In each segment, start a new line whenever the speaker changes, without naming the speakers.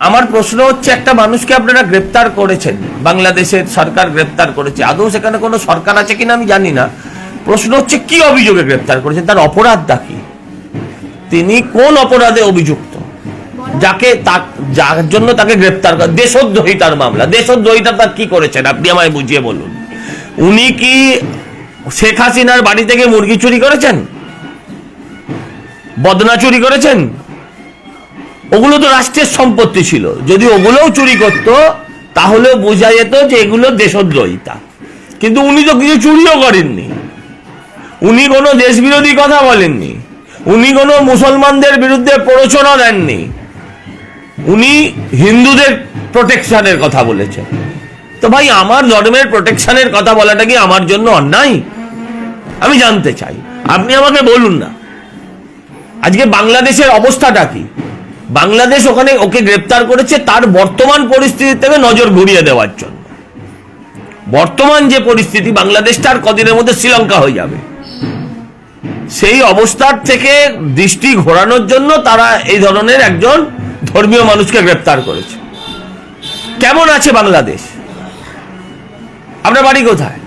আমার প্রশ্ন হচ্ছে, একটা মানুষকে আপনারা গ্রেপ্তার করেছেন, বাংলাদেশের সরকার গ্রেপ্তার করেছে, আদৌ সেখানে কোনো সরকার আছে কিনা আমি জানি না। প্রশ্ন হচ্ছে, কি অভিযোগে গ্রেপ্তার করেছেন, তার অপরাধটা কি? তিনি কোন অপরাধে অভিযুক্ত? যাকে যার জন্য তাকে গ্রেপ্তার করা, দেশদ্রোহিতার মামলা, দেশদ্রোহিতা তার কি করেছেন? আপনি আমায় বুঝিয়ে বলুন। উনি কি শেখ হাসিনার বাড়ি থেকে মুরগি চুরি করেছেন? বদনা চুরি করেছেন? ওগুলো তো রাষ্ট্রের সম্পত্তি ছিল। যদি ওগুলোও চুরি করতো, তাহলে বোঝা যেত যে এগুলো দেশদ্রোহিতা। কিন্তু উনি তো কিছু চুরিও করেননি। উনি কোনো দেশ বিরোধী কথা বলেননি। উনি কোনো মুসলমানদের বিরুদ্ধে প্ররোচনা দেননি। উনি হিন্দুদের প্রোটেকশনের কথা বলেছেন। তো ভাই, আমার ধর্মের প্রোটেকশনের কথা বলাটা কি আমার জন্য অন্যায়? আমি জানতে চাই। আপনি আমাকে বলুন না। আজকে বাংলাদেশের অবস্থাটা কি? বাংলাদেশ ওখানে ওকে গ্রেপ্তার করেছে তার বর্তমান পরিস্থিতি থেকে নজর ঘুরিয়ে দেওয়ার জন্য। বর্তমান যে পরিস্থিতি বাংলাদেশটা আর কদিনের মধ্যে শ্রীলঙ্কা হয়ে যাবে। সেই অবস্থার থেকে দৃষ্টি ঘোরানোর জন্য তারা এই ধরনের একজন ধর্মীয় মানুষকে গ্রেপ্তার করেছে। কেমন আছে বাংলাদেশ? আপনার বাড়ি কোথায়?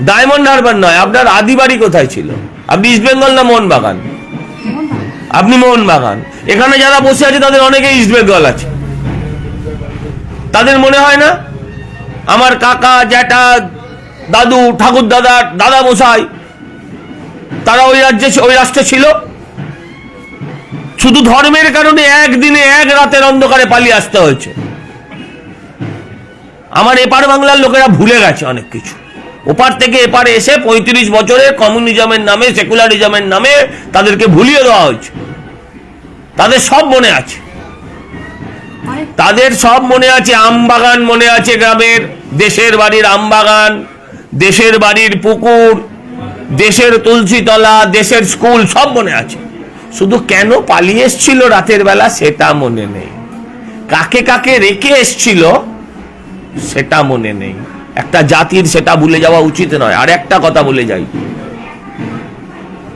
ডায়মন্ড হারবার। নয় আপনার আদি বাড়ি কোথায় ছিল? আপনি ইস্ট বেঙ্গল না মোহনবাগান? আপনি মোহনবাগান। এখানে যারা বসে আছে, তাদের অনেকে ইস্ট বেঙ্গল আছে। তাদের মনে হয় না? আমার কাকা, জ্যাঠা, দাদু, ঠাকুর দাদা দাদা মশাই, তারা ওই রাজ্যে ওই রাষ্ট্রে ছিল? শুধু ধর্মের কারণে একদিনে এক রাতের অন্ধকারে পালিয়ে আসতে হয়েছে। আমার এপার বাংলার লোকেরা ভুলে গেছে অনেক কিছু। ওপার থেকে এপারে এসে পঁয়ত্রিশ বছরের কমিউনিজমের নামে, সেকুলারিজমের নামে তাদেরকে ভুলিয়ে দেওয়া হয়েছে। তাদের সব মনে আছে। তাদের সব মনে আছে, আমবাগান মনে আছে গ্রামের। দেশের বাড়ির আমবাগান, দেশের বাড়ির পুকুর, দেশের তুলসীতলা, দেশের স্কুল, সব মনে আছে। শুধু কেন পালিয়ে এসছিল রাতের বেলা সেটা মনে নেই। কাকে কাকে রেখে এসছিল সেটা মনে নেই। একটা জাতির সেটা ভুলে যাওয়া উচিত নয়। আর একটা কথা বলে যাই।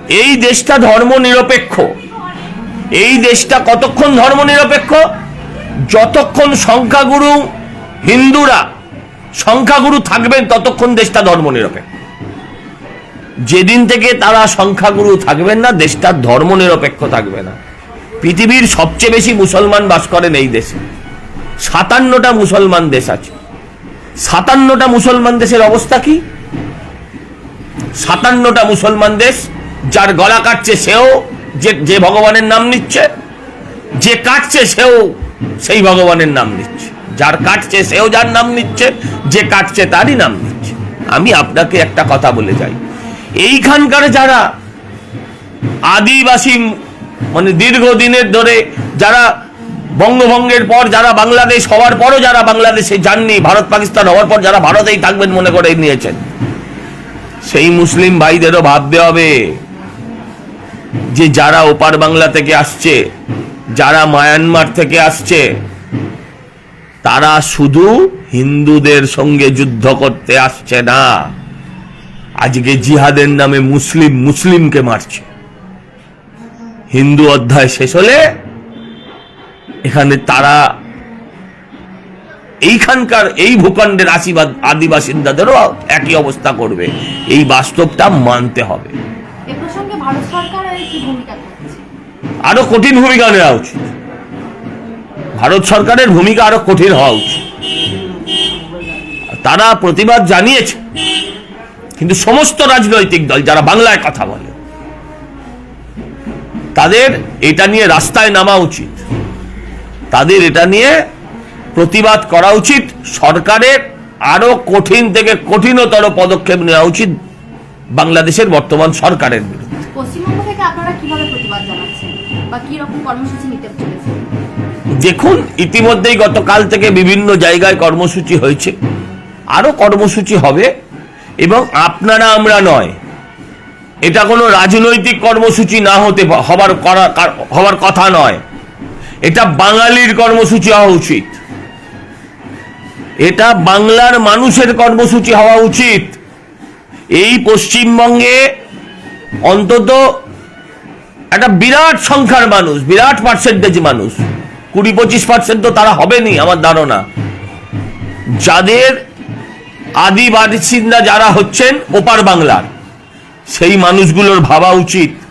এই দেশটা ধর্ম নিরপেক্ষ এই দেশটা কতক্ষণ ধর্ম নিরপেক্ষ যতক্ষণ সংখ্যাগুরু হিন্দুরা সংখ্যাগুরু থাকবেন, ততক্ষণ দেশটা ধর্ম নিরপেক্ষ যেদিন থেকে তারা সংখ্যাগুরু থাকবেন না, দেশটা ধর্ম নিরপেক্ষ থাকবে না। পৃথিবীর সবচেয়ে বেশি মুসলমান বাস করেন এই দেশে। সাতান্নটা মুসলমান দেশ আছে। সাতান্নটা মুসলমান দেশের অবস্থা কি? সাতান্নটা মুসলমান দেশ, যার গলা কাটছে সেও যে যে ভগবানের নাম নিচ্ছে, যে কাটছে সেও সেই ভগবানের নাম নিচ্ছে। যার কাটছে সেও যার নাম নিচ্ছে, যে কাটছে তারই নাম নিচ্ছে। আমি আপনাকে একটা কথা বলে যাই। এইখানকার যারা আদিবাসী মানে দীর্ঘদিনের ধরে যারা বঙ্গভঙ্গের পর যারা বাংলাদেশ হওয়ার পরও যারা বাংলাদেশে যাননি, ভারত, পাকিস্তান হওয়ার পর যারা ভারতেই থাকবেন মনে করে নিয়েছেন, সেই মুসলিম ভাইদেরও ভাবতে হবে। যে যারা ওপার বাংলা থেকে আসছে, যারা মায়ানমার থেকে আসছে, তারা শুধু হিন্দুদের সঙ্গে যুদ্ধ করতে আসছে না। আজকে জিহাদের নামে মুসলিম মুসলিমকে মারছে। হিন্দু অধ্যায় শেষ হলে এখানে তারা এইখানকার এই ভূখণ্ডের আশীর্বাদ আদিবাসীদেরও একই অবস্থা করবে। এই বাস্তবটা মানতে হবে।
প্রসঙ্গে ভারত সরকারের কি ভূমিকা
আরও কঠিন ভূমিকা নেওয়া উচিত। ভারত সরকারের ভূমিকা আরও কঠিন হওয়া উচিত। তারা প্রতিবাদ জানিয়েছে, কিন্তু সমস্ত রাজনৈতিক দল যারা বাংলায় কথা বলে, তাদের এটা নিয়ে রাস্তায় নামা উচিত। তাদের এটা নিয়ে প্রতিবাদ করা উচিত। সরকারের আরও কঠিন থেকে কঠিনতর পদক্ষেপ নেওয়া উচিত। বাংলাদেশের বর্তমান সরকারের বিরুদ্ধে। দেখুন ইতিমধ্যেই গতকাল থেকে বিভিন্ন জায়গায় কর্মসূচি হয়েছে। আরও কর্মসূচি হবে এবং আপনারা আমরা নয়। এটা কোনো রাজনৈতিক কর্মসূচি না হতে হবার করা হওয়ার কথা নয়। এটা বাঙালির কর্মসূচি হওয়া উচিত। এটা বাংলার মানুষের কর্মসূচি হওয়া উচিত। এই পশ্চিমবঙ্গে অন্তত একটা বিরাট সংখ্যার মানুষ, বিরাট পার্সেন্টেজ মানুষ। কুড়ি, পঁচিশ পার্সেন্ট তো তারা হবেনি আমার ধারণা। যাদের আদি বাসিন্দা যারা হচ্ছেন, ওপার বাংলার। সেই মানুষগুলোর ভাবা উচিত।